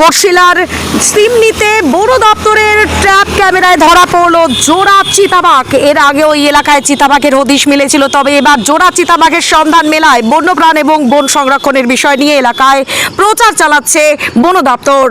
কশিলার সিমনিতে বন দপ্তরের ট্র্যাপ ক্যামেরায় ধরা পড়ল জোড়া চিতাবাঘ। এর আগে ওই এলাকায় চিতাবাঘের হদিশ মিলেছিল, তবে এবার জোড়া চিতাবাঘের সন্ধান মেলায় বন্যপ্রাণ এবং বন সংরক্ষণের বিষয় নিয়ে এলাকায় প্রচার চালাচ্ছে বন দপ্তর।